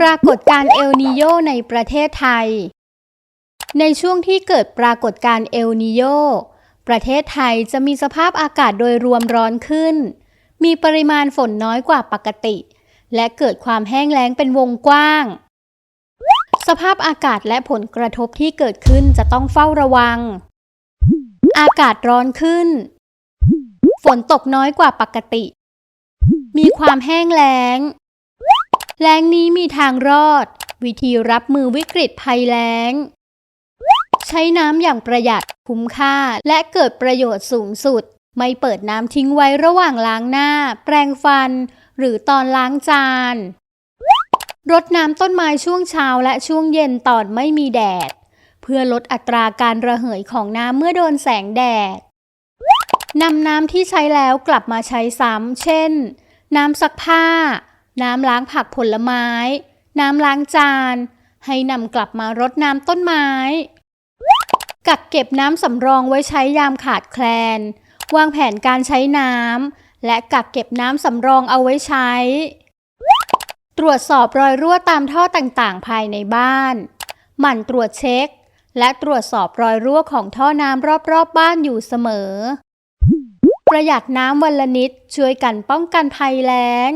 ปรากฏการ์เอลนิโยในประเทศไทย ในช่วงที่เกิดปรากฏการ์เอลนิโยประเทศไทยจะมีสภาพอากาศโดยรวมร้อนขึ้น มีปริมาณฝนน้อยกว่าปกติ และเกิดความแห้งแล้งเป็นวงกว้าง สภาพอากาศและผลกระทบที่เกิดขึ้นจะต้องเฝ้าระวัง อากาศร้อนขึ้น ฝนตกน้อยกว่าปกติ มีความแห้งแล้ง แล้งนี้มีทางรอด วิธีรับมือวิกฤตภัยแล้ง ใช้น้ำอย่างประหยัดคุ้มค่าและเกิดประโยชน์สูงสุด ไม่เปิดน้ำทิ้งไว้ระหว่างล้างหน้า แปรงฟัน หรือตอนล้างจานรดน้ำต้นไม้ช่วงเช้าและช่วงเย็นตอนไม่มีแดด เพื่อลดอัตราการระเหยของน้ำเมื่อโดนแสงแดดนำน้ำที่ใช้แล้วกลับมาใช้ซ้ำ เช่น น้ำซักผ้า น้ำล้างผักผลไม้ น้ำล้างจาน ให้นำกลับมารดน้ำต้นไม้ กักเก็บน้ำสำรองไว้ใช้ยามขาดแคลน วางแผนการใช้น้ำ และกักเก็บน้ำสำรองเอาไว้ใช้ ตรวจสอบรอยรั่วตามท่อต่างๆ ภายในบ้าน หมั่นตรวจเช็ค และตรวจสอบรอยรั่วของท่อน้ำรอบๆบบ้านอยู่เสมอ ประหยัดน้ำวันละนิดช่วยกันป้องกันภัยแล้ง